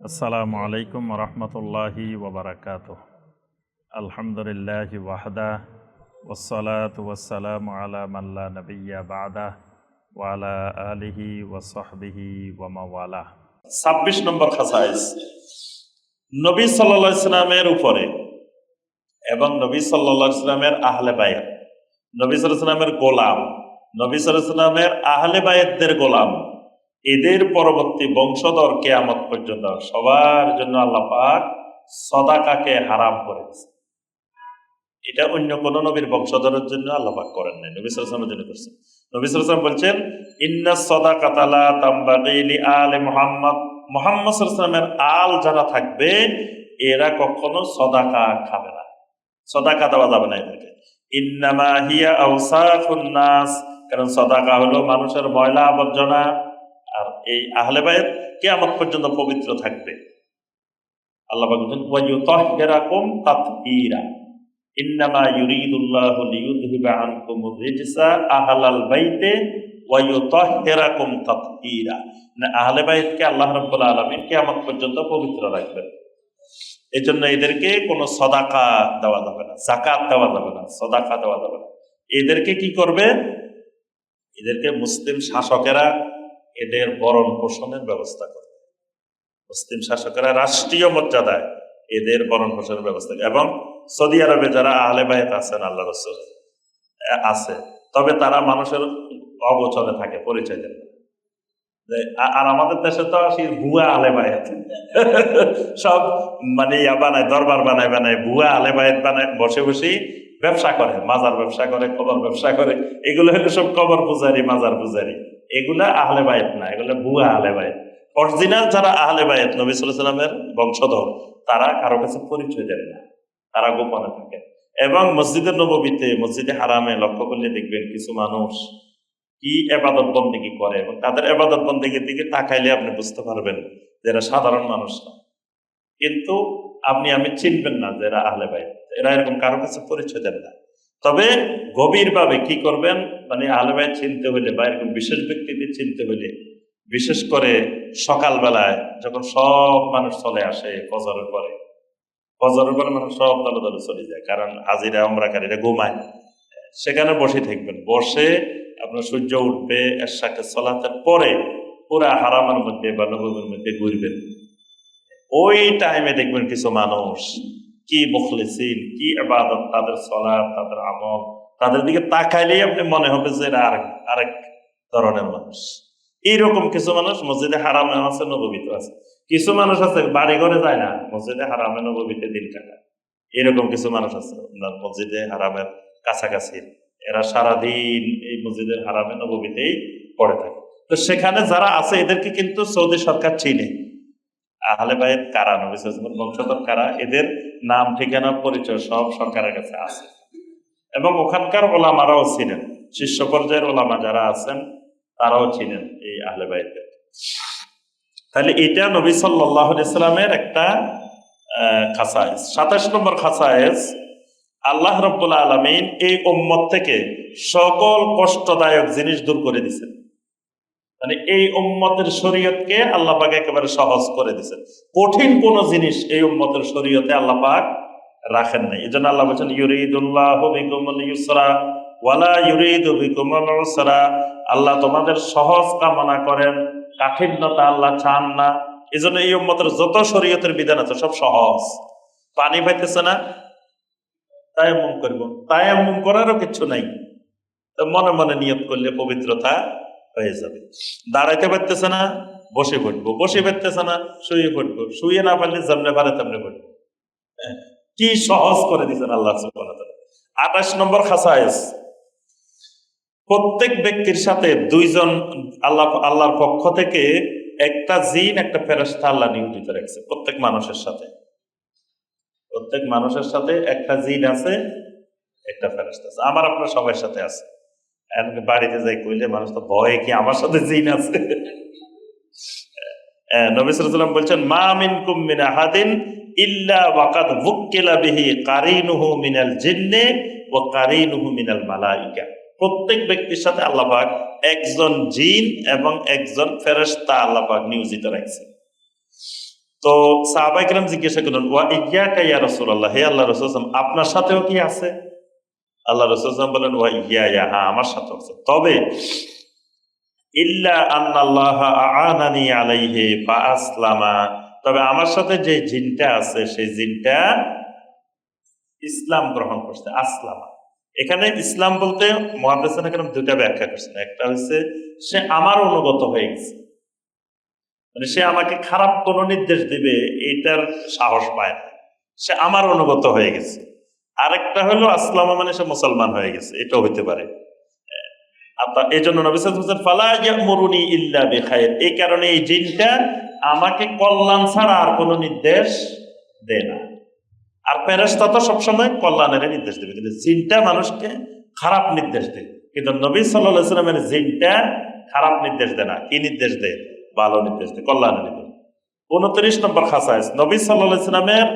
আসসালামু আলাইকুম রহমতুল্লাহি ওবরাকাত আলহামদুলিল্লাহ ওয়াহদা ওসলাত ওয়াসালাম আলা মাল্লা নবিয়া বাদা ওয়ালা আলিহি ওয়াসহবিহি ওয়ামাওয়ালা ছাব্বিশ নম্বর খাসাইস। নবী সাল্লা ইসলামের উপরে এবং নবী সাল্লা ইসলামের আহলে বায়াত নবী সাল্লাহ ইসলামের গোলাম। নবী সাল্লাহ ইসলামের আহলে বায়াতদের গোলাম। এদের পরবর্তী বংশধর কেয়ামত পর্যন্ত সবার জন্য আল্লাহ পাক সদাকাকে হারাম করেছে। এটা অন্য কোন নবীর বংশধরের জন্য আল্লাহ পাক করেন নাই, নবী ইসলামের জন্য করছেন। নবী ইসলাম বলছেন, ইন্না সদাকাতালা তাম্বাগিলি আলে মোহাম্মদ। মোহাম্মদ সাল্লামের আল যারা থাকবে, এরা কখনো সদাকা খাবে না। সদাকা দেওয়া যাবে না এদেরকে। ইন্নামা হিয়া আউসাফুন নাস। কারণ সদাকা হলো মানুষের ময়লা আবর্জনা। এই আহলে বায়েত কিয়ামত পর্যন্ত পবিত্র থাকবে। আল্লাহ বলছেন ওয়ায়ুতাহহিরাকুম তাতহীরা। ইন্নামা ইউরিদুল্লাহু লিইউযহিবা আনকুমুর রিজসা আহলাল বাইতে ওয়ায়ুতাহহিরাকুম তাতহীরা। মানে আহলে বাইতকে আল্লাহ রাব্বুল আলামিন কিয়ামত পর্যন্ত পবিত্র রাখবেন। এই জন্য এদেরকে কোনো সদাকা দেওয়া যাবে না জাকাত দেওয়া যাবে না, সদাকা দেওয়া যাবে না। এদেরকে কি করবে? এদেরকে মুসলিম শাসকেরা এদের বরণ পোষণের ব্যবস্থা করবে মুসলিম শাসকেরা রাষ্ট্রীয় মর্যাদায় এদের বরণ পোষণের ব্যবস্থা এবং সৌদি আরবে যারা আহলে বায়ত আছেন, আল্লাহ রসুল আছে, তবে তারা মানুষের অগোচরে থাকে, পরিচয় দেন আর আমাদের দেশে তো আসি ভুয়া আলে বায়াত সব মানে ইয়া বানায়, দরবার বানায় বানায়, ভুয়া আলে বায়াত বানায়, বসে বসে ব্যবসা করে, মাজার ব্যবসা করে, কবর ব্যবসা করে, এগুলো হলো সব কবর পূজারি, মাজার পূজারি। এগুলা আহলে বায়াত না, এগুলো ভুয়া আহলে বায়াত অরিজিনাল যারা আহলে বায়াত নবী সাল্লামের বংশধর, তারা কারও কাছে পরিচয় দেন না, তারা গোপনে থাকে। এবং মসজিদের নববীতে, মসজিদে হারামে লক্ষ্য করলে দেখবেন কিছু মানুষ কি এবাদত বন্দেগি করে এবং তাদের এবাদত বন্দেগির দিকে তাকাইলে আপনি বুঝতে পারবেন যে এরা সাধারণ মানুষ না। কিন্তু আপনি, আমি চিনবেন না যে আহলে ভাই এরা এরকম কারও কাছে পরিচয় দেন না। তবে গভীরভাবে কি করবেন? মানে ভাই চিনতে হলে বা এরকম বিশেষ ব্যক্তিদের চিনতে হলে বিশেষ করে সকালবেলায় যখন সব মানুষ চলে আসে ফজরের পরে ফজরের পরে মানুষ সব দলে দলে চলে যায়, কারণ হাজিরা অমরাকারীরা ঘুমায়। সেখানে বসে থাকবেন। বসে আপনার সূর্য উঠবে এর সাথে চলাতে পরে পুরা হারামের মধ্যে বা নবমের মধ্যে ঘুরবেন। ওই টাইমে দেখবেন কিছু মানুষ কি মুখলিসিন, কি আবাদত তাদের চলা তাদের আমল, তাদের দিকে তাকাইলেই আপনি মনে হবে যে আরেক আরেক ধরনের মানুষ। এইরকম কিছু মানুষ মসজিদে হারামে আছে নবীতে আছে। কিছু মানুষ আছে বাড়ি ঘরে যায় না, মসজিদে হারামে নবীতে দিন কাটায়। এরকম কিছু মানুষ আছে মসজিদে হারামের কাছাকাছি। এরা সারাদিন এই মসজিদের হারামে নবীতেই পড়ে থাকে। তো সেখানে যারা আছে, এদেরকে কিন্তু সৌদি সরকার চিনে। আহলে বাইত কারা নবী সাল্লাল্লাহু বংশধর কারা? এদের নাম, ঠিকানা, পরিচয় সব সরকারের কাছে আছে। এবং ওখানকার ওলামারাও ছিলেন শীর্ষ পর্যায়ের ওলামা যারা আছেন, তারাও ছিলেন এই আহলে বাইতের তাহলে এটা নবী সাল্লাহ ইসলামের একটা খাসায়েস। সাতাশ নম্বর খাসায়েস, আল্লাহ রব্বুল আলমিন এই উম্মত থেকে সকল কষ্টদায়ক জিনিস দূর করে দিছেন মানে এই উম্মতের শরীয়তকে আল্লাহ একেবারে সহজ করে দিছেন কঠিন কোন জিনিস এই উম্মতের শরীয়তে আল্লাহ পাক রাখেন নাই। এই জন্য আল্লাহ বলছেন, ইউরিদুল্লাহ বিকুমুল ইউসরা ওয়ালা ইউরিদু আল্লাহ তোমাদের সহজ কামনা করেন, কাঠিন্যতা আল্লাহ চান না। এই জন্য এই উম্মতের যত শরীয়তের বিধান আছে সব সহজ। পানি পাইতেছে না, তায়াম্মুম করব। তায়াম্মুম করারও কিছু নাই। মনে মনে নিয়ত করলে পবিত্রতা হয়ে যাবে। দাঁড়াইতে পারতেছে না বসে পড়ব। বসে পারতেছে না শুয়ে পড়ব। শুয়ে না পারলে যেমনে পারে তেমনি পড়ব। হ্যাঁ, কি সহজ করে দিচ্ছেন আল্লাহ আঠাশ নম্বর খাসায়েস প্রত্যেক ব্যক্তির সাথে দুইজন আল্লাহ আল্লাহর পক্ষ থেকে একটা জিন একটা ফেরস্তা আল্লাহ নিয়োজিত রাখছে প্রত্যেক মানুষের সাথে। প্রত্যেক মানুষের সাথে একটা জিন আছে একটা ফেরস্তা আছে। আমার আপনার সবার সাথে আছে। এমনকি বাড়িতে যাই কইলে মানুষ তো ভয়ে কি আমার সাথে জিন আছে? নবিসাম বলছেন, মা মিন কুমিন আহাদিন ইল্লা ওয়াকাদ বুক্কিলা বিহি কারিনুহু মিনাল জিন্নে ও কারিনুহু মিনাল মালাইকা. প্রত্যেক ব্যক্তির সাথে আল্লাপাক একজন জিন এবং একজন ফেরেশতা আল্লাহ পাক নিয়োজিত রাখছেন তো তো সাহাবাই কিরাম জিজ্ঞাসা করলেন, ওয়া ইয়া কাইয়া রসুল্লাহ হে আল্লাহ রসুল আপনার সাথেও কি আছে? আল্লাহ রসুল বলেন, ওয়া ইয়া ইয়া হ্যাঁ আমার সাথেও আছে। তবে তবে আমার সাথে যে জিনটা আছে, সেই জিনটা ইসলাম গ্রহণ করছে, আসলামা। এখানে ইসলাম বলতে মহাদেসান দুটা ব্যাখ্যা করছেন? একটা হচ্ছে, সে আমার অনুগত হয়ে গেছে। মানে সে আমাকে খারাপ কোনো নির্দেশ দিবে, এটার সাহস পায় না। সে আমার অনুগত হয়ে গেছে। আরেকটা হলো, আসলামা মানে সে মুসলমান হয়ে গেছে। এটাও হইতে পারে। এই জন্য নবী সাল্লাল্লাহু আলাইহি ওয়াসাল্লাম ফালা ইয়ামুরুনি ইল্লা বিখাইর। এই কারণে এই জিনটা আমাকে কল্যাণ ছাড়া আর কোনো নির্দেশ দেয় না। আর ফেরেশতা তো সবসময় কল্যাণের নির্দেশ দেবে। কিন্তু জিনটা মানুষকে খারাপ নির্দেশ দেয়। কিন্তু নবী সাল্লাল্লাহু আলাইহি সাল্লামের জিনটা খারাপ নির্দেশ দেয় না। কি নির্দেশ দেয়? ভালো নির্দেশ দেয়, কল্যাণের নির্দেশ উনত্রিশ নম্বর খাসাইস নবী সাল্লাল্লাহু আলাইহি সাল্লামের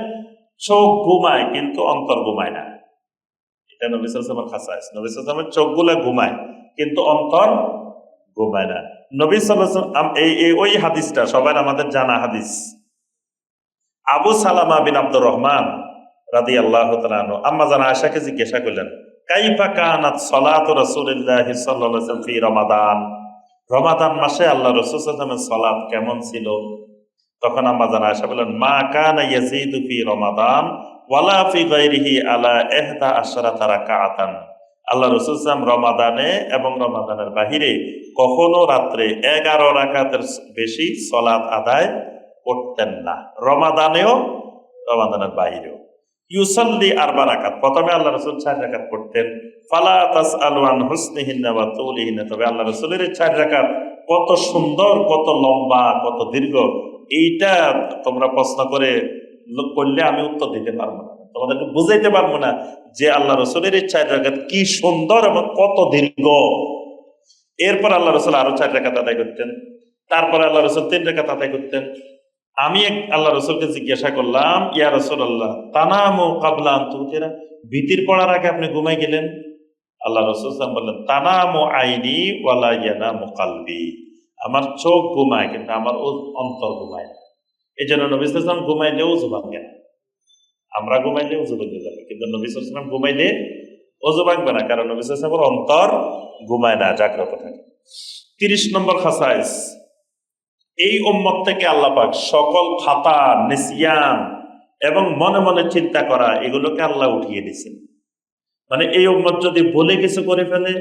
চোখ ঘুমায়, কিন্তু অন্তর ঘুমায় না। এটা নবী সাল্লামের খাসাইস। নবী সাল্লামের চোখগুলো ঘুমায়, কিন্তু অন্তর ঘুমায় না। নবী এই ওই হাদিসটা সবাই আমাদের জানা হাদিস। আবু সালামা বিন আব্দুর রহমান রাদি আল্লাহ আম্মা জানা আয়সাকে জিজ্ঞাসা করলেন, কাইফা কানাত সলাত রাসূলুল্লাহ সাল্লাল্লাহু আলাইহি ওয়াসাল্লাম ফি রমাদান? রমাদান মাসে আল্লাহ রাসূল সাল্লাল্লাহু আলাইহি ওয়াসাল্লামের সালাত কেমন ছিল? তখন আম্মা জানা আয়সা বললেন, মা কানা ইয়াজিদু ফি রমাদান ওয়ালা ফি গায়রিহি আলা ইহদা আশরাতা রাকাআতান। আল্লাহ রসুলাম রমাদানে এবং রমাদানের বাহিরে কখনো রাত্রে এগারো রাকাতের বেশি সলাৎ আদায় করতেন না। রমাদানেও, রমাদানের বাহিরেও। ইউসল্লি আরবা রাকাত। প্রথমে আল্লাহ রসুল চার রাকাত পড়তেন। ফালা তাস আলওয়ান হুসনিহিন্না বা তৌলিহিন্না। তবে আল্লাহ রসুলের চার রাকাত কত সুন্দর, কত লম্বা, কত দীর্ঘ এইটা তোমরা প্রশ্ন করে করলে আমি উত্তর দিতে পারব না। তোমাদেরকে বুঝাইতে পারব না যে আল্লাহ রসুলের এই চার রাকাত কি সুন্দর এবং কত দীর্ঘ। এরপর আল্লাহ রসুল আরও চার রাকাত আদায় করতেন, তারপরে আল্লাহ রসুল তিন রাকাত আদায় করতেন। আমি এক আল্লাহ রসুলকে জিজ্ঞাসা করলাম, ইয়া রসুল আল্লাহ তানামো কাবলা আন্তুতেরা ভীতির পড়ার আগে আপনি ঘুমাই গেলেন? আল্লাহ রসুল বললেন, তানামো আইনি ওয়ালা ইয়ানামো কালবি আমার চোখ ঘুমায়, কিন্তু আমার অন্তর ঘুমায় না। এই জন্য নবী ইসলাম ঘুমাইলেও উজু ভাঙবে না। আমরা ঘুমাইলে উজু ভেঙে যাবে, কিন্তু নবী ইসলাম ঘুমাইলে অজু ভাঙবে না, কারণ নবী ইসলামের অন্তর ঘুমায় না, জাগ্রত থাকে। তিরিশ নম্বর খাসাইস, এই উম্মত থেকে আল্লাহ পাক সকল খাতা নিসিয়ান এবং মনে মনে চিন্তা করা, এগুলোকে আল্লাহ উঠিয়ে দিয়েছেন। মানে এই উম্মত যদি বলে কিছু করে ফেলে,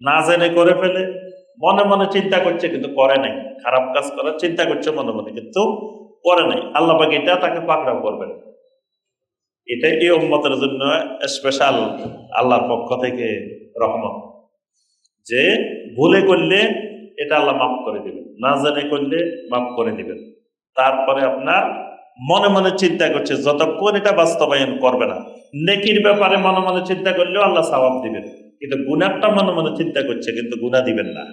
না জেনে করে ফেলে মনে মনে চিন্তা করছে, কিন্তু করে নাই। খারাপ কাজ করার চিন্তা করছে মনে মনে, কিন্তু করে নাই। আল্লাহ পাক এটা তাকে পাকড়াও করবেন। এটা এই উম্মতের জন্য স্পেশাল আল্লাহর পক্ষ থেকে রহমত। যে ভুলে করলে এটা আল্লাহ মাফ করে দিবেন। না জানে করলে মাফ করে দিবেন। তারপরে আপনার মনে মনে চিন্তা করছে, যতক্ষণ এটা বাস্তবায়ন করবে না। নেকির ব্যাপারে মনে মনে চিন্তা করলেও আল্লাহ সওয়াব দিবেন। কিন্তু গুনারটা মনে মনে চিন্তা করছে, কিন্তু গুনাহ দিবেন না।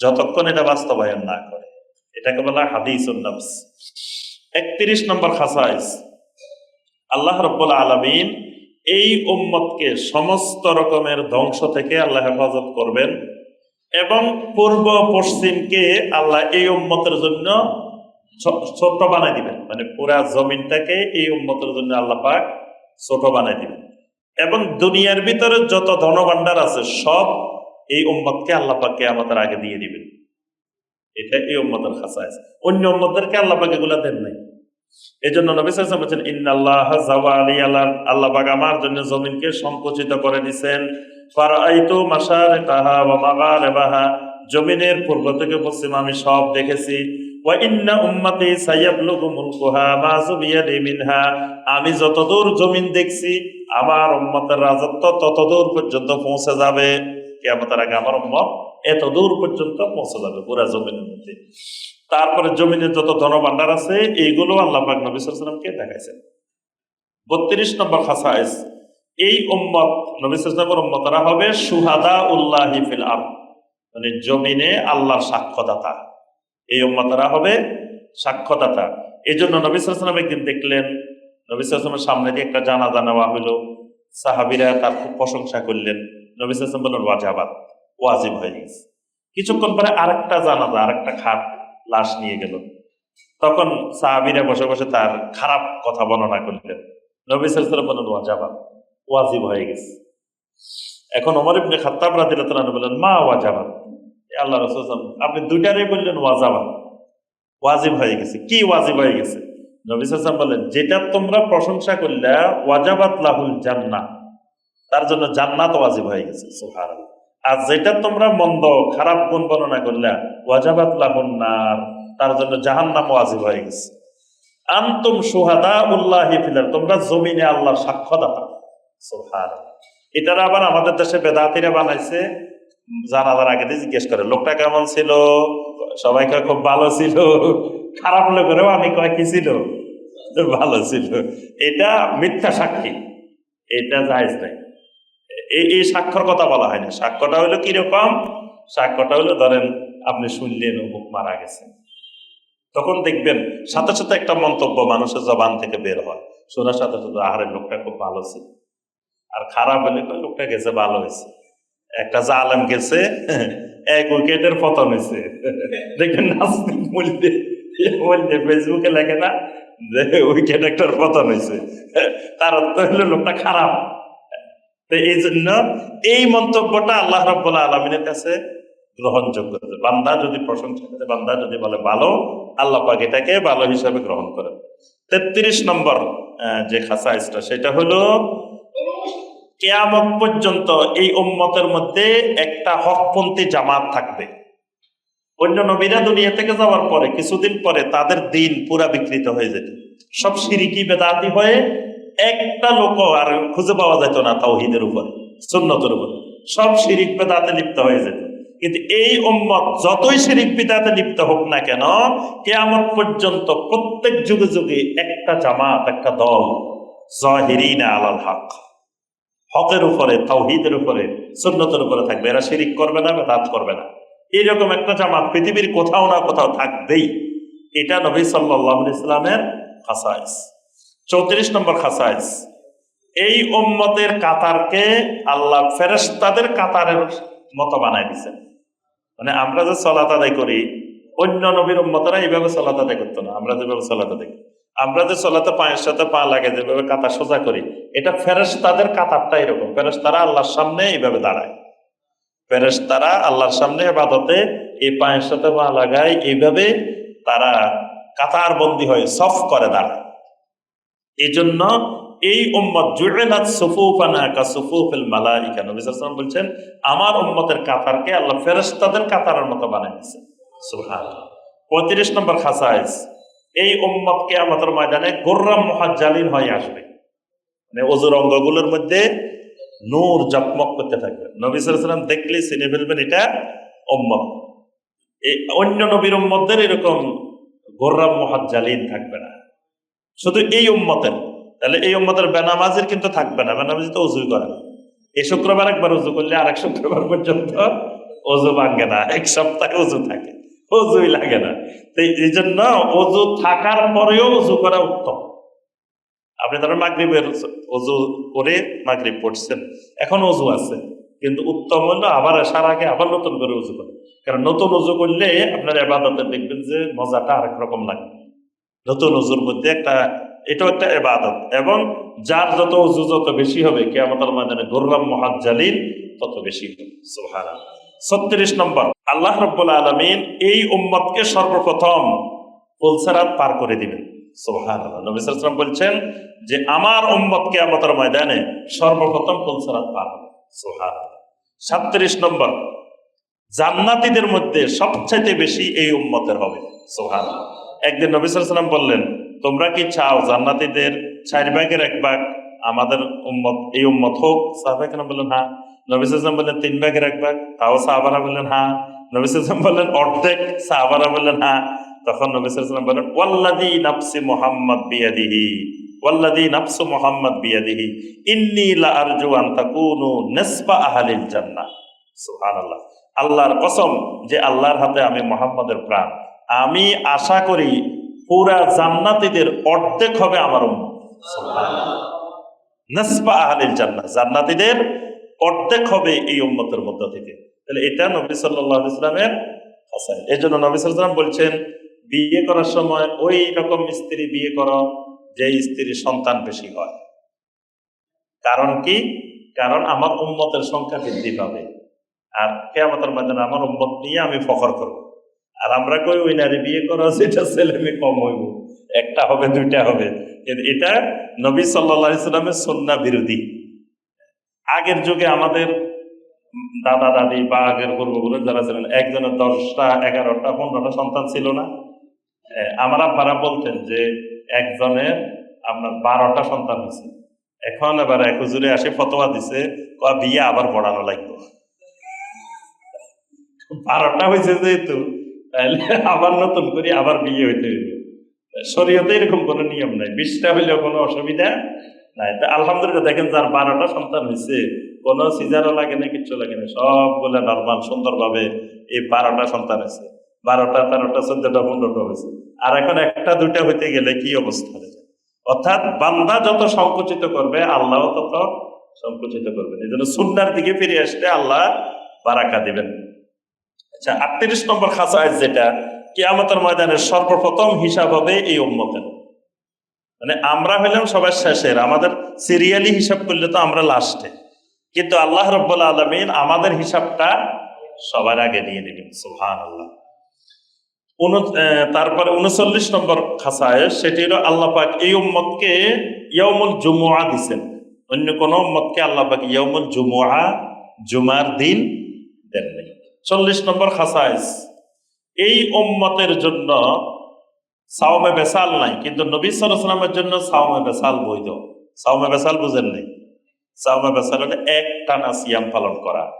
যতক্ষণ এটা বাস্তবায়ন না করে। এটাকে বলা হাদিস নফস। একত্রিশ নম্বর খাসাইস। আল্লাহ রব্বুল আলমিন এই উম্মতকে সমস্ত রকমের ধ্বংস থেকে আল্লাহ হেফাজত করবেন এবং পূর্ব পশ্চিমকে আল্লাহ এই উম্মতের জন্য ছোট বানাই দিবেন। মানে পুরা জমিনটাকে এই উম্মতের জন্য আল্লাহ পাক ছোট বানাই দিবেন। এবং দুনিয়ার ভিতরে যত ধনভাণ্ডার আছে সব এই উম্মতকে আল্লাহ পাককে আমাদের আগে দিয়ে দিবেন। এটা এই উম্মতের খাসাইস অন্য উম্মতদেরকে আল্লাহ পাক এগুলা দেন নাই। এই জন্য নবী আলাইহি বলছেন, ইন্নাল্লাহ জাওয়ালি আল্লাহ আল্লাহ পাক আমার জন্য জমিনকে সংকুচিত করে দিবেন ফারাইতু মাশারিকাহা ওয়া মাগারিবাহা জমিনের পূর্ব থেকে পশ্চিম আমি সব দেখেছি। আমি যতদূর জমিন দেখছি, আমার উম্মতের রাজত্ব ততদূর পর্যন্ত পৌঁছে যাবে। কিয়ামতের আগে আমার উম্মত এত দূর পর্যন্ত পৌঁছে যাবে, পুরা জমিনের মধ্যে। তারপরে জমিনের যত ধনভাণ্ডার আছে, এইগুলো আল্লাহ পাক নবী সাল্লামকে দেখাইছেন। বত্রিশ নম্বর খাসাইস, এই উম্মত, নবী সাল্লামের উম্মতরা হবে সুহাদা উল্লাহি ফিল আরদ মানে জমিনে আল্লাহর সাক্ষ্যদাতা। এই উম্মতরা হবে সাক্ষ্যদাতা। এই জন্য নবী সাল্লাম একদিন দেখলেন, নবী সাল্লামের সামনে দিয়ে একটা জানাজা নেওয়া হলো সাহাবিরা তার খুব প্রশংসা করলেন। নবী সাল্লাম বললেন ওয়াজাবাদ ওয়াজিব হয়ে গেছে। কিছুক্ষণ পরে আরেকটা জানাজা, আরেকটা খাট লাশ নিয়ে গেল। তখন সাহাবিরা বসে বসে তার খারাপ কথা বর্ণনা করলেন। নবী সাল্লাম বলেন ওয়াজাবা, ওয়াজিব হয়ে গেছে। এখন অমর ইবনে খাত্তাব রাদিয়াল্লাহু তাআলা বললেন, মা ওয়াজাবা, এ আল্লাহ রাসূল আপনি দুইটারই বললেন ওয়াজাবা। ওয়াজিব হয়ে গেছে, কি ওয়াজিব হয়ে গেছে? নবী সাল্লাল্লাহু বললেন, যেটা তোমরা প্রশংসা করলে, ওয়াজাবাত লাহুল জান্নাহ। তার জন্য জান্নাত ওয়াজিব হয়ে গেছে, সুবহানাল্লাহ। আর যেটা তোমরা মন্দ, খারাপ গুণ বর্ণনা করলে, ওয়াজাবাত তার জন্য জাহান্নাম ওয়াজিব হয়ে গেছে। আনতুম সুহাদা উল্লাহি ফিলার তোমরা জমিনে আল্লাহর সাক্ষ্যদাতা, সুবহানাল্লাহ। এটার আবার আমাদের দেশে বেদাতিরা বানাইছে যারা আগে জিজ্ঞেস করে, লোকটা কেমন ছিল? সবাই কয়, খুব ভালো ছিল। খারাপ লোকেরও আমি কয়, কি ছিল? ভালো ছিল। এটা মিথ্যা সাক্ষী, এটা জায়জ নাই। এই এই কথা বলা হয় না সাক্ষ্যটা হলো কীরকম? সাক্ষ্যটা হলো, ধরেন, আপনি শুনলেন অমুক মারা গেছেন তখন দেখবেন, সাথে সাথে একটা মন্তব্য মানুষের জবান থেকে বের হয়। শোনার সাথে সাথে আহারের লোকটা খুব ভালো ছিল। আর খারাপ হলে লোকটা গেছে, ভালো হয়েছে। একটা জালেম গেছে, এক উইকেটের পতন হয়েছে। দেখবেন নাস্তিক মূল্যে ফেসবুকে লেখে না যে, উইকেট একটার পতন হয়েছে। তার অর্থ হলো, লোকটা খারাপ। তো এই জন্য এই মন্তব্যটা আল্লাহ রাব্বুল আলমিনের কাছে গ্রহণযোগ্য। বান্দা যদি প্রশংসা করে, বান্দা যদি বলে ভালো, আল্লাহ পাক এটাকে ভালো হিসাবে গ্রহণ করে। তেত্রিশ নম্বর যে খাসাইসটা সেটা হলো, কেয়ামত পর্যন্ত এই উম্মতের মধ্যে একটা হকপন্থী জামাত থাকবে। অন্য নবীরা দুনিয়া থেকে যাওয়ার পরে, কিছুদিন পরে তাদের দিন পুরা বিকৃত হয়ে যেত। সব সিরিকি বেদাতি হয়ে একটা লোক আর খুঁজে পাওয়া যেত না তাওহিদের উপর, সুন্নতের উপর। সব শিরিক বেদাতে লিপ্ত হয়ে যেত। কিন্তু এই উম্মত যতই শিরিক বিদাতে লিপ্ত হোক না কেন, কেয়ামত পর্যন্ত প্রত্যেক যুগে যুগে একটা জামাত, একটা দল জহিরিনা আলাল হক। হকের উপরে, তাওহিদের উপরে, সুন্নতের উপরে থাকবে। এরা শিরিক করবে না, বেদাত করবে না। এইরকম একটা জামাত পৃথিবীর কোথাও না কোথাও থাকবেই। এটা নবী সাল্লাহ ইসলামের খাসাইস। চৌত্রিশ নম্বর খাসাইস এই উম্মতের কাতারকে আল্লাহ ফেরেশতাদের কাতারের মতো বানায় দিছেন মানে আমরা যে সলাত আদায় করি, অন্য নবীর উম্মতরা এইভাবে সলাত আদায় করতো না। আমরা যেভাবে সলাত আদায় করি, আমরা যে সলাতে পায়ের সাথে পা লাগে, যেভাবে কাতার সোজা করি, এটা ফেরেশতাদের কাতারটা এরকম। ফেরেশতারা আল্লাহর সামনে এইভাবে দাঁড়ায়। ফেরেশতারা আল্লাহর সামনে এবাদতে এই পায়ের সাথে পা লাগায়, এইভাবে তারা কাতার বন্দী হয়ে সফ করে দাঁড়ায়। এই জন্য এই উম্মত জুড়েলাত সুফুফানা কা সুফুফিল মালাইকা। নবী সাল্লাল্লাহু বলছেন, আমার উম্মতের কাতারকে আল্লাহ ফেরেশতাদের কাতারের মতো বানিয়ে দিয়েছেন সুবহানাল্লাহ। 35 নম্বর খাসাইস, এই উম্মতকে আমাদের ময়দানে গোর্রাম মুহাজ্জালিন হয়ে আসবে। মানে অজুর অঙ্গগুলোর মধ্যে নূর জকমক করতে থাকবে। নবী ওয়াসাল্লাম দেখলেই চিনে ফেলবেন এটা উম্মত। এই অন্য নবীর উম্মতদের এরকম গোর্রাম মুহাজ্জালিন থাকবে না। শুধু এই উম্মতের। তাহলে এই উম্মতের বেনামাজির কিন্তু থাকবে না, বেনামাজি তো অজুই করে এই শুক্রবার একবার অজু করলে আর এক শুক্রবার পর্যন্ত অজু ভাঙ্গে না, এক সপ্তাহে অজু থাকে অজুই লাগে না। তো এই জন্য অজু থাকার পরেও অজু করা উত্তম। আপনি ধরেন মাগরীবের অজু করে মাগরীব পড়ছেন, এখন অজু আছে, কিন্তু উত্তম হলো আবার আসার আগে আবার নতুন করে অজু করে। কারণ নতুন অজু করলে আপনার এবাদতে দেখবেন যে মজাটা আরেক রকম লাগবে নতুন অজুর মধ্যে একটা, এটাও একটা এবাদত এবং যার যত অজু যত বেশি হবে, কেয়ামতের ময়দানে গোর্রাম মহাজ্জালিন তত বেশি হবে। সুবহানাল্লাহ। ছত্রিশ নম্বর, আল্লাহ রব্বুল আলমিন এই উম্মতকে সর্বপ্রথম পুলসারাত পার করে দিবেন। সুবহানাল্লাহ। নবী সাল্লাল্লাহু আলাইহি ওয়াসাল্লাম বলছেন যে, আমার উম্মত কেয়ামতের ময়দানে সর্বপ্রথম পুলসারাত পার হবে। সুবহানাল্লাহ। সাতত্রিশ নম্বর, জান্নাতীদের মধ্যে সবচাইতে বেশি এই উম্মতের হবে। সুবহানাল্লাহ। একদিন নবী ওয়াসাল্লাম বললেন, তোমরা কি চাও জান্নাতীদের চার ভাগের এক ভাগ? আমাদের উম্মত, এই উম্মত হোক? সাহাবায়ে কেন বললেন হ্যাঁ। নবী সাল্লাল্লাহু বললেন, তিন ভাগের এক ভাগ? তাও সাহাবারা বললেন হ্যাঁ। নবী সাল্লাল্লাহু বললেন, অর্ধেক। সাহাবারা বললেন হ্যাঁ। তখন নবী ওয়াসাল্লাম বললেন, ওয়াল্লাযী নাফসি মুহাম্মদ বিয়াদিহি। ওয়াল্লাযী নাফসু মুহাম্মদ বিয়াদিহি। ইন্নী লা আরজু আন তাকুনু নিসফা আহলিল জান্নাহ। সুবহানাল্লাহ। আল্লাহর কসম যে আল্লাহর হাতে আমি মোহাম্মদের প্রাণ। আমি আশা করি পুরা জান্নাতীদের অর্ধেক হবে আমার জান্নাতীদের অর্ধেক হবে এই উম্মতের মধ্য থেকে। তাহলে এটা নবী ওয়াসাল্লামের হাসান এই জন্য নবী ওয়াসাল্লাম বলছেন, বিয়ে করার সময় ওই রকম স্ত্রী বিয়ে করো যে স্ত্রীর সন্তান বেশি হয়। কারণ কি? কারণ আমার উম্মতের সংখ্যা বৃদ্ধি পাবে। আর কেয়ামতের ময়দানে আমার উম্মত নিয়ে আমি ফখর করব। আর আমরা কই ওই নারী বিয়ে করা সেটা ছেলে মেয়ে কম হইব। একটা হবে, দুইটা হবে। এটা নবী সাল্লা ইসলামের সন্না বিরোধী। আগের যুগে আমাদের দাদা, দাদি বা আগের পূর্বপুরুষ যারা ছিলেন, একজনের দশটা, এগারোটা, পনেরোটা সন্তান ছিল না? আমার আব্বারা বলতেন যে একজনের আপনার বারোটা সন্তান হয়েছে। এখন এবার এক হুজুরে আসে ফতোয়া দিছে বিয়ে আবার বড়ানো লাগবে। বারোটা হয়েছে যেহেতু। তাহলে আবার নতুন করে আবার বিয়ে হইতে হইবে। শরীয়তে এরকম কোনো নিয়ম নাই। বিশটা হইলেও কোনো অসুবিধা নাই। তা আলহামদুলিল্লাহ দেখেন যার বারোটা সন্তান হয়েছে কোনো সিজারও লাগে না, কিচ্ছু লাগে না। সবগুলো নর্মাল সুন্দরভাবে এই বারোটা সন্তান হয়েছে বারোটা, তেরোটা, চোদ্দটা, পনেরোটা হয়েছে আর এখন একটা, দুইটা হইতে গেলে কি অবস্থা অর্থাৎ বান্দা যত সংকুচিত করবে, আল্লাহ তত সংকুচিত করবেন। এই জন্য সুন্নার দিকে ফিরে আসলে আল্লাহ বারাকা দিবেন। আচ্ছা আটত্রিশ নম্বর খাসায় যেটা, কিয়ামতের ময়দানের সর্বপ্রথম হিসাব হবে এই উম্মতের। মানে আমরা হইলাম সবার শেষের, আমাদের সিরিয়ালি হিসাব করলে তো আমরা লাস্টে। কিন্তু আল্লাহ রব্বুল আলমিন আমাদের হিসাবটা সবার আগে নিয়ে নেবেন সুহান আল্লাহ তারপরে উনচল্লিশ নম্বর খাসায় সেটি হলো আল্লাহ পাক এই উম্মতকে ইয়মুল জুমুয়া দিছেন। অন্য কোন উম্মতকে আল্লাহ পাক ইয়মুল জুমুয়া জুমার দিন চল্লিশ নম্বর খাসাইস। এই উম্মতের জন্য সাওমে বেসাল নাই, কিন্তু নবী সালামের জন্য সাওমে বেসাল বৈধ। সাওমে বেসাল বুঝেন নাই? সাওমে বেসাল হলে এক টানা সিয়াম পালন করা।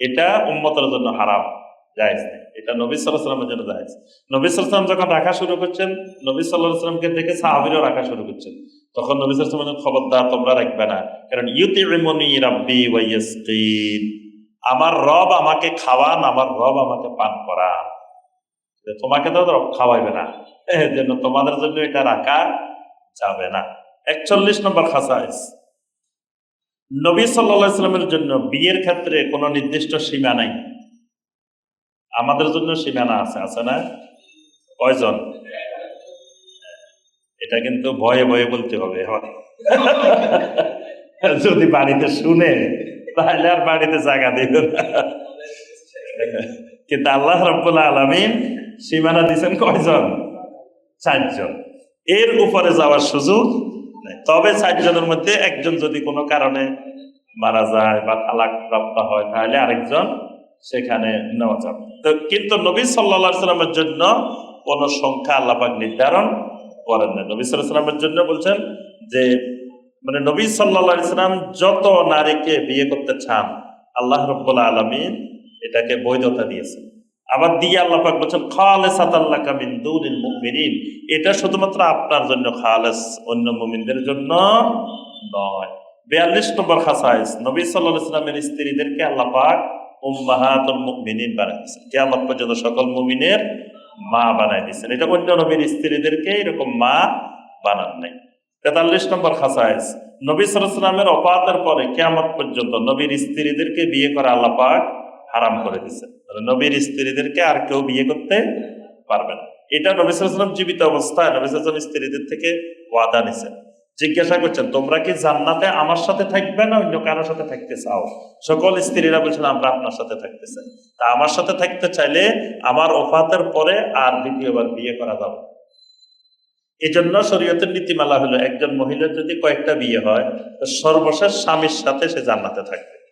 এটা উম্মতের জন্য হারাম, জায়েজ নেই। এটা নবী সাল্লাহামের জন্য জায়েজ। নবী সাল্লাম যখন রাখা শুরু করছেন, নবী সাল্লাহ সাল্লামকে দেখে সাহাবিরও রাখা শুরু করছেন। তখন নবী সাল্লাম খবরদার, তোমরা রাখবে না। কারণ ইউতিমনি রাব্বি ওয়াইয়াসকিন আমার রব আমাকে খাওয়ান, আমার রব আমাকে পান করান। তোমাকে তো রব খাওয়াইবে না জন্য তোমাদের জন্য এটা রাখা যাবে না। একচল্লিশ নম্বর খাসাইস। নবী সাল্লাহ ইসলামের জন্য বিয়ের ক্ষেত্রে কোনো নির্দিষ্ট সীমা নাই। আমাদের জন্য সীমানা আছে আছে না? কয়জন? এটা কিন্তু ভয়ে ভয়ে বলতে হবে যদি বাড়িতে শুনে তাহলে আর বাড়িতে জায়গা না। কিন্তু আল্লাহ রব্বুল আলমিন সীমানা দিচ্ছেন কয়জন? চারজন। এর উপরে যাওয়ার সুযোগ তবে চারজনের মধ্যে একজন যদি কোনো কারণে মারা যায় বা তালাক প্রাপ্ত হয়, তাহলে আরেকজন সেখানে নেওয়া যাবে। তো কিন্তু নবী সাল্লা সাল্লামের জন্য কোন সংখ্যা আল্লাপাক নির্ধারণ করেন না নবী সাল্লাহ সাল্লামের জন্য বলছেন যে মানে নবী সাল্লা ইসলাম যত নারীকে বিয়ে করতে চান, আল্লাহ রব্বুল্লা আলমিন এটাকে বৈধতা দিয়েছেন। আবার দিয়ে আল্লাহ পাক বলছেন খালেস আতাল্লাহ কামিন দুনিল মুমিনিন। এটা শুধুমাত্র আপনার জন্য খালেস, অন্য মুমিনদের জন্য নয়। বিয়াল্লিশ নম্বর খাসাইস, নবী সাল্লাহ ইসলামের স্ত্রীদেরকে আল্লাহ পাক উম্মাহাতুল মুমিনিন বানাই দিয়েছেন। কেয়ামত পর্যন্ত সকল মুমিনের মা বানাই দিয়েছেন। এটা অন্য নবীর স্ত্রীদেরকে এরকম মা বানান নাই। তেতাল্লিশ নম্বর খাসাইস নবী সালামের অপাতের পরে কেয়ামত পর্যন্ত নবীর স্ত্রীদেরকে বিয়ে করা আল্লাহ পাক হারাম করে দিচ্ছেন নবীর স্ত্রীদেরকে আর কেউ বিয়ে করতে পারবে না। এটা নবী সালাম জীবিত অবস্থায় নবী সালাম স্ত্রীদের থেকে ওয়াদা নিছেন জিজ্ঞাসা করছেন, তোমরা কি জান্নাতে আমার সাথে থাকবে না অন্য কারোর সাথে থাকতে চাও? সকল স্ত্রীরা বলছেন, আমরা আপনার সাথে থাকতে চাই। তা আমার সাথে থাকতে চাইলে আমার ওফাতের পরে আর দ্বিতীয়বার বিয়ে করা যাবে না। এই জন্য শরীয়তের নীতিমালা হলো, একজন মহিলার যদি কয়েকটা বিয়ে হয়, তো সর্বশেষ স্বামীর সাথে সে জান্নাতে থাকবে।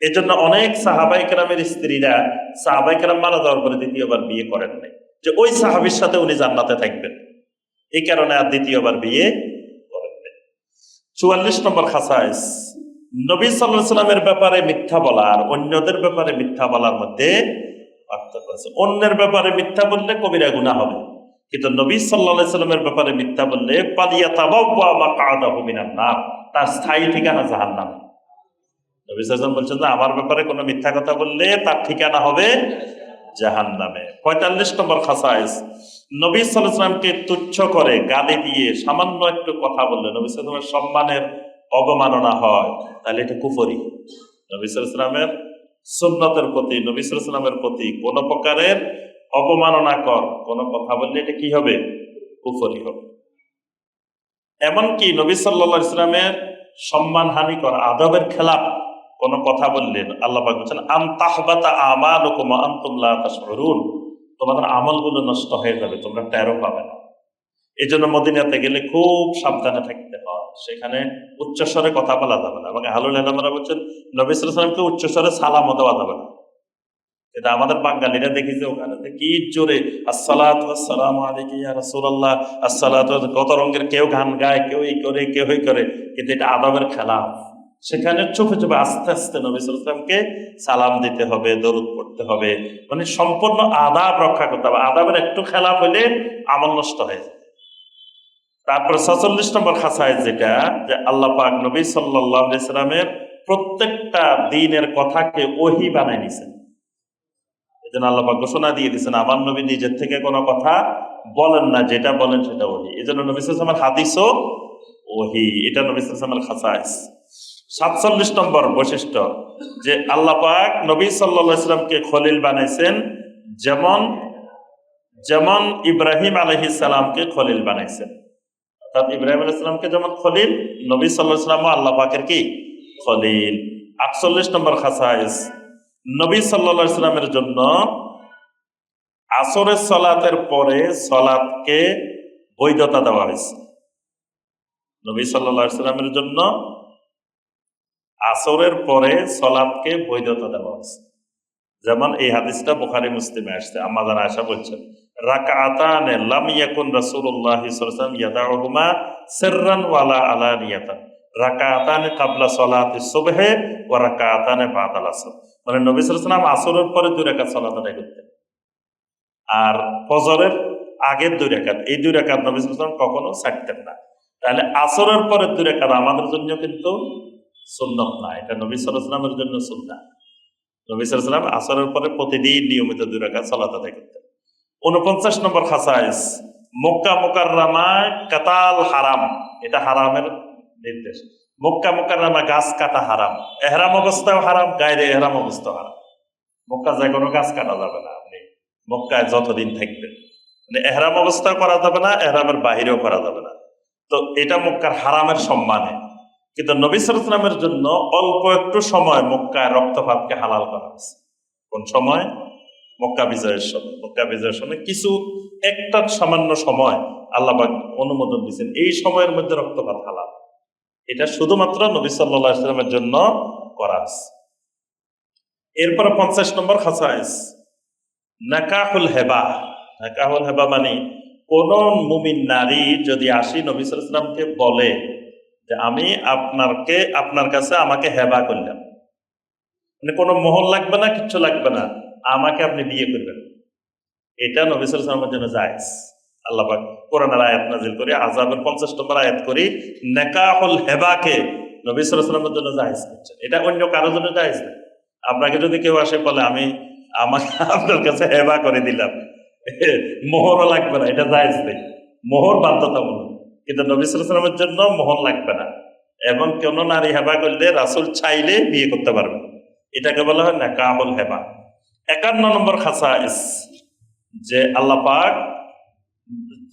এজন্য অনেক সাহাবাই কেরামের স্ত্রীরা সাহাবাই কেরাম মারা যাওয়ার পরে দ্বিতীয়বার বিয়ে করেন নাই। যে ওই সাহাবির সাথে উনি জান্নাতে থাকবেন। এই কারণে আর দ্বিতীয়বার বিয়ে করেন নাই। চুয়াল্লিশ নম্বর খাসাইস। নবী সাল্লাহ সাল্লামের ব্যাপারে মিথ্যা বলা আর অন্যদের ব্যাপারে মিথ্যা বলার মধ্যে পার্থক্য আছে। অন্যের ব্যাপারে মিথ্যা বললে কবিরা গুণা হবে। কিন্তু নবী সাল্লাহ সাল্লামের ব্যাপারে মিথ্যা বললে পালিয়া তার স্থায়ী ঠিকানা জাহান নাম নবী বলছেন যে আমার ব্যাপারে কোনো মিথ্যা কথা বললে তার ঠিকানা হবে জাহান নামে পঁয়তাল্লিশ নম্বর খাসাইস, নবী সাল্লামকে তুচ্ছ করে গালি দিয়ে সামান্য একটু কথা বললে নবী সাল্লামের সম্মানের অবমাননা হয়। তাহলে এটা কুফরি। নবী সাল্লামের সুন্নতের প্রতি, নবী সাল্লামের প্রতি কোন প্রকারের অপমাননা কর কোনো কথা বললে এটা কি হবে? কুফরি হবে। এমনকি নবী সাল্লা ইসলামের সম্মান হানি কর আদবের খেলাপ কোনো কথা বললেন। আল্লাহ বলছেন, আম তাহবাতা তাশউরুন। তোমাদের আমলগুলো নষ্ট হয়ে যাবে, তোমরা টেরো পাবে না। এই জন্য মদিনাতে গেলে খুব সাবধানে থাকতে হয়। সেখানে উচ্চস্বরে কথা বলা যাবে না। এবং আহলুল আলমরা বলছেন, নবী সাল্লামকে উচ্চস্বরে সালামও দেওয়া যাবে না। এটা আমাদের বাঙালিরা দেখেছে ওখানে কি জোরে আসসালাম আসসালাত কত রঙের কেউ গান গায় কেউ এই করে কেউ এই করে, কিন্তু এটা আদবের খেলাফ। সেখানে চোখে চোখে আস্তে আস্তে নবী সাল্লামকে সালাম দিতে হবে, দরুদ পড়তে হবে। মানে সম্পূর্ণ আদাব রক্ষা করতে হবে। আদাবের একটু খেলাফ হলে আমল নষ্ট হয়ে যায়। তারপরে ছচল্লিশ নম্বর খাসায় যেটা, যে আল্লাহ পাক নবী সাল্লাহ ইসলামের প্রত্যেকটা দিনের কথাকে ওহি বানাই নিছেন। জন্য আল্লাহ ঘোষণা দিয়ে দিয়েছেন, আমার নবী নিজের থেকে কোনো কথা বলেন না, যেটা বলেন সেটা ওহি। এই জন্য নবী সাল্লামের হাদিসও ওহি। এটা নবী সাল্লামের খাসাইস। সাতচল্লিশ নম্বর বৈশিষ্ট্য, যে আল্লাহ পাক নবী সাল্লাহ ইসলামকে খলিল বানাইছেন, যেমন যেমন ইব্রাহিম আলহিস সালামকে খলিল বানাইছেন। অর্থাৎ ইব্রাহিম আলাইসালামকে যেমন খলিল, নবী সাল্লাহ সাল্লামও আল্লাহ পাকের কি? খলিল। আটচল্লিশ নম্বর খাসাইস নবী সাল্লাহ ইসলামের জন্য আসরের সলাতের পরে সলাৎকে বৈধতা দেওয়া হয়েছে। নবী সাল্লাহ ইসলামের জন্য আসরের পরে সলাৎকে বৈধতা দেওয়া হয়েছে। যেমন এই হাদিসটা বুখারি মুসলিমে আসছে আমাদের আশা বলছেন রাকাতানে লাম ইয়াকুন রাসূলুল্লাহ সাল্লাল্লাহু ইয়াদাউহুমা সিররান ওয়ালা আলানিয়াতান। রাকাতানে কাবলা সালাতি সুবহে ওয়া রাকাতানে বাদাল আসর মানে নবী ওয়াসাল্লাম আসরের পরে দুই রাকাত সালাত আদায় করতেন। আর ফজরের আগের দুই রাকাত, এই দুই রাকাত নবী ওয়াসাল্লাম কখনো ছাড়তেন না। তাহলে আসরের পরে দুই রাকাত আমাদের জন্য কিন্তু সুন্নত না, এটা নবী ওয়াসাল্লামের জন্য সুন্নাহ। নবী আলাইহি আসরের পরে প্রতিদিন নিয়মিত দুই রাকাত সালাত আদায় করতেন। উনপঞ্চাশ নম্বর খাসাইস, মক্কা মোকাররামায় কাতাল হারাম, এটা হারামের নির্দেশ। মক্কা মোকাররামা গাছ কাটা হারাম। এহরাম অবস্থাও হারাম গায়ে এহরাম অবস্থাও হারাম। মক্কা যায় কোনো গাছ কাটা যাবে না আপনি। মক্কায় যতদিন থাকবেন। মানে এহরাম অবস্থাও করা যাবে না, এহরামের বাহিরেও করা যাবে না। তো এটা মক্কার হারামের সম্মানে। কিন্তু নবী সালামের জন্য অল্প একটু সময় মক্কায় রক্তপাতকে হালাল করা হয়েছে। কোন সময়? মক্কা বিজয়ের সময়। মক্কা বিজয়ের সময় কিছু, একটা সামান্য সময় আল্লাহ অনুমোদন দিয়েছেন। এই সময়ের মধ্যে রক্তপাত হালাল। এটা শুধুমাত্র নবী সাল্লাহ ইসলামের জন্য করা আছে। এরপরে পঞ্চাশ নম্বর খাসাইস। নাকাহুল হেবা। নাকাহুল হেবা মানে কোন মুমিন নারী যদি আসি নবী ইসলামকে বলে যে আমি আপনারকে, আপনার কাছে আমাকে হেবা করলাম। মানে কোনো মোহর লাগবে না, কিচ্ছু লাগবে না। আমাকে আপনি বিয়ে করবেন। এটা নবী সালামের জন্য জায়েজ। আল্লাহ পাক কোরআনের আয়াত নাজিল করে আজাবের পঞ্চাশ নম্বর আয়াত করি, নেকাহুল হেবাকে নবী সালামের জন্য জায়েজ করছেন। এটা অন্য কারোর জন্য জায়েজ না। আপনাকে যদি কেউ আসে বলে, আমি আমাকে আপনার কাছে হেবা করে দিলাম। মোহরও লাগবে না, এটা জায়েজ নেই। মোহর বাধ্যতামূলক। কিন্তু নবী সালামের জন্য মোহর লাগবে না। এবং কোন নারী হেবা করলে রাসুল চাইলে বিয়ে করতে পারবে। এটাকে বলা হয় নেকাহুল হেবা। একান্ন নম্বর খাসাইস, যে আল্লাহ পাক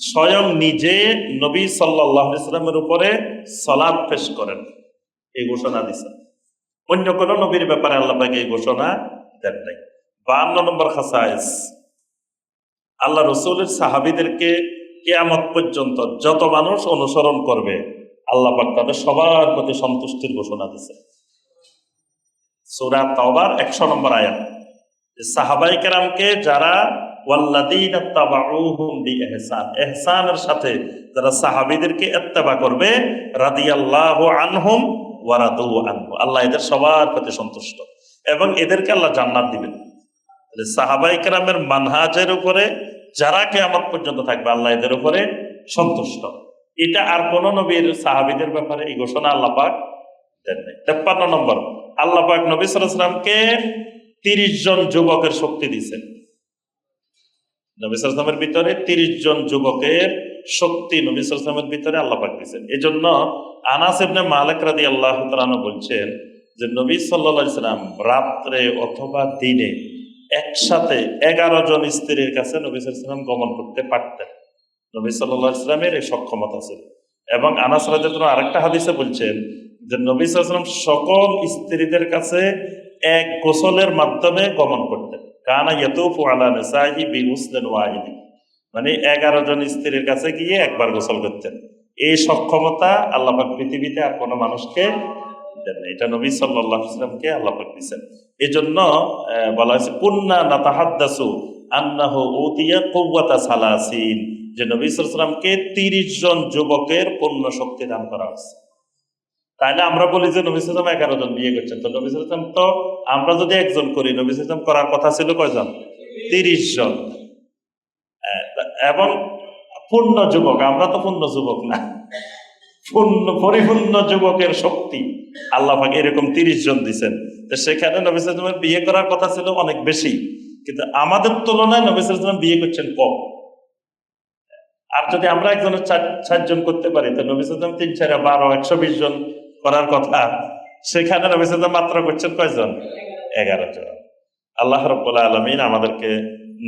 স্বয়ং নিজে নবী সাল্লাহ ইসলামের উপরে সলাদ পেশ করেন। এই ঘোষণা দিচ্ছেন অন্য কোন নবীর ব্যাপারে আল্লাহ পাক এই ঘোষণা দেন নাই। বান্ন নম্বর খাসাইস। আল্লাহ রসুলের সাহাবিদেরকে কেয়ামত পর্যন্ত যত মানুষ অনুসরণ করবে, আল্লাহ তাদের সবার প্রতি সন্তুষ্টির ঘোষণা দিচ্ছে সুরা তবার একশো নম্বর আয়াত। সাহাবাই কেরামকে যারা ইহসানের সাথে যারা সাহাবীদেরকে ইত্তেবা করবে, রাদিয়াল্লাহু আনহুম ওয়া রাদু আনহু। আল্লাহ এদের সবার প্রতি সন্তুষ্ট। এবং এদেরকে আল্লাহ জান্নাত দিবেন। সাহাবাই কেরামের মানহাজের উপরে, যারা কিয়ামত পর্যন্ত থাকবে, আল্লাহ এদের উপরে সন্তুষ্ট। এটা আর কোন নবীর সাহাবীদের ব্যাপারে এই ঘোষণা আল্লাহ দেন নাই। তেপ্পান্ন নম্বর, আল্লাহ পাক নবী আলাইহি তিরিশ জন যুবকের শক্তি দিছেন নবী সালামের ভিতরে তিরিশ জন যুবকের শক্তি নবী সালামের ভিতরে আল্লাহ পাক দিয়েছেন। এই জন্য আনাস ইবনে মালিক রাদি আল্লাহ বলছেন যে নবী আলাইহি সাল্লাম রাত্রে অথবা দিনে একসাথে এগারো জন স্ত্রীর কাছে নবী সাল্লাম গমন করতে পারতেন। নবী সাল্লাহ ইসলামের এই সক্ষমতা ছিল। এবং আনাস রাদিয়াল্লাহু আরেকটা হাদিসে বলছেন যে নবী সাল্লাম সকল স্ত্রীদের কাছে এক গোসলের মাধ্যমে গমন করতেন। কানা ইয়াতুফু আলা নিসাহি বি ওয়াহিদি। মানে এগারো জন স্ত্রীর কাছে গিয়ে একবার গোসল করতেন। এই সক্ষমতা আল্লাহ পাক পৃথিবীতে আর কোনো মানুষকে দেন না। এটা নবী সাল্লাহ ইসলামকে আল্লাহ পাক দিচ্ছেন এই জন্য বলা হয়েছে, কুন্না নাতাহাদ্দাসু আন্নাহু উতিয়া কুওয়াতা সালাসিন। যে নবী সাল্লামকে তিরিশ জন যুবকের পূর্ণ শক্তি দান করা হয়েছে। তাইলে আমরা বলি যে নবী সাল্লাম এগারো জন বিয়ে করছেন। তো নবী সাল্লাম তো আমরা যদি একজন করি, নবী সাল্লাম করার কথা ছিল কয়জন? তিরিশ জন। এবং পূর্ণ যুবক, আমরা তো পূর্ণ যুবক না। পূর্ণ, পরিপূর্ণ যুবকের শক্তি। আল্লাহ এরকম তিরিশ জন দিচ্ছেন তো সেখানে নবী সাল্লামের বিয়ে করার কথা ছিল অনেক বেশি। কিন্তু আমাদের তুলনায় নবী সাল্লাম বিয়ে করছেন কম। আর যদি আমরা একজনের চার, চারজন করতে পারি, তো নবী সাল্লাম তিন, চার, বারো, একশো বিশ জন করার কথা। সেখানে নবী মাত্র করছেন কয়জন? এগারো জন। আল্লাহ রব্বুল্লাহ আলমিন আমাদেরকে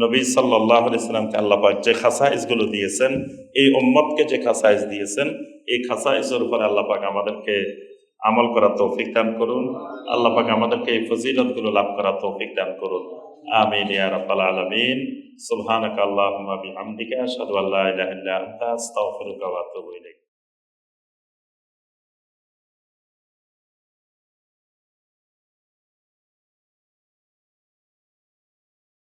নবী সাল্লাহ ইসলামকে আল্লাহ পাক যে খাসাইজগুলো দিয়েছেন, এই উম্মতকে যে খাসাইজ দিয়েছেন, এই খাসাইজের উপর আল্লাহ পাক আমাদেরকে আমল করার তৌফিক দান করুন। আল্লাহ পাক আমাদেরকে এই ফজিলতগুলো লাভ করার তৌফিক দান করুন। আমিন ইয়া রাব্বাল আলামিন। সুবহানাকা